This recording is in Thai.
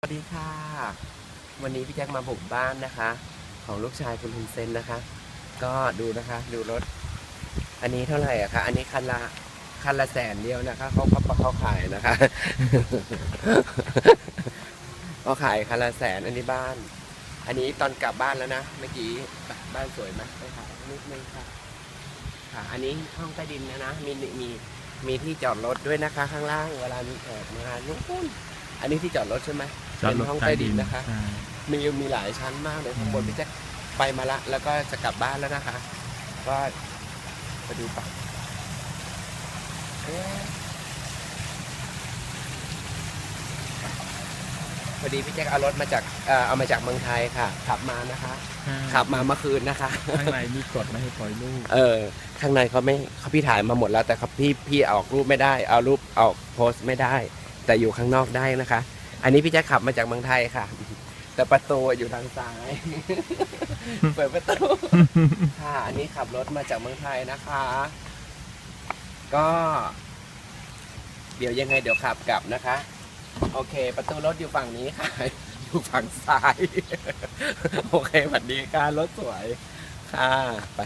สวัสดีค่ะ วันนี้พี่แจ็คมาบุกบ้านนะคะ ของลูกชายคุณฮุนเซนนะคะ ก็ดูนะคะ ดูรถ อันนี้เท่าไหร่อะคะอันนี้คันละคันละแสนเดียวนะคะเขาเขาเขาขายนะคะเขาขายคันละแสนอันนี้บ้าน อันนี้ตอนกลับบ้านแล้วนะเมื่อกี้บ้านสวยไหมไปค่ะนิดนึงค่ะ ค่ะ อันนี้ห้องใต้ดินนะนะมีมีมีที่จอดรถด้วยนะคะ ข้างล่างเวลามีแขกมานู่นอันนี้ที่จอดรถใช่ไหม เป็นห้องใต้ดินนะคะใช่มีมีหลายชั้นมากเลยข้างบนอืมพี่แจ๊คไปมาละ แล้วก็จะกลับบ้านแล้วนะคะ ก็ไปดูปะเอ๊ะพอดีพี่แจ๊คเอารถมาจากเอ่อเอามาจากเมืองไทยค่ะ ขับมานะคะใช่ขับมาเมื่อคืนนะคะข้างในมีกฎไม่ให้ปล่อยลูกเออ ข้างในเขาไม่เขาพี่ถ่ายมาหมดแล้ว แต่เขาพี่พี่ออกรูปไม่ได้ เอารูปออกโพสต์ไม่ได้ แต่อยู่ข้างนอกได้นะคะ อันนี้พี่แจ๊คขับมาจากเมืองไทยค่ะ แต่ประตูอยู่ทางซ้าย เปิดประตูค่ะ อันนี้ขับรถมาจากเมืองไทยนะคะ ก็ เดี๋ยวยังไงเดี๋ยวขับกลับนะคะ โอเค ประตูรถอยู่ฝั่งนี้ค่ะ อยู่ฝั่งซ้าย โอเคสวัสดีค่ะรถสวย ค่ะ ไป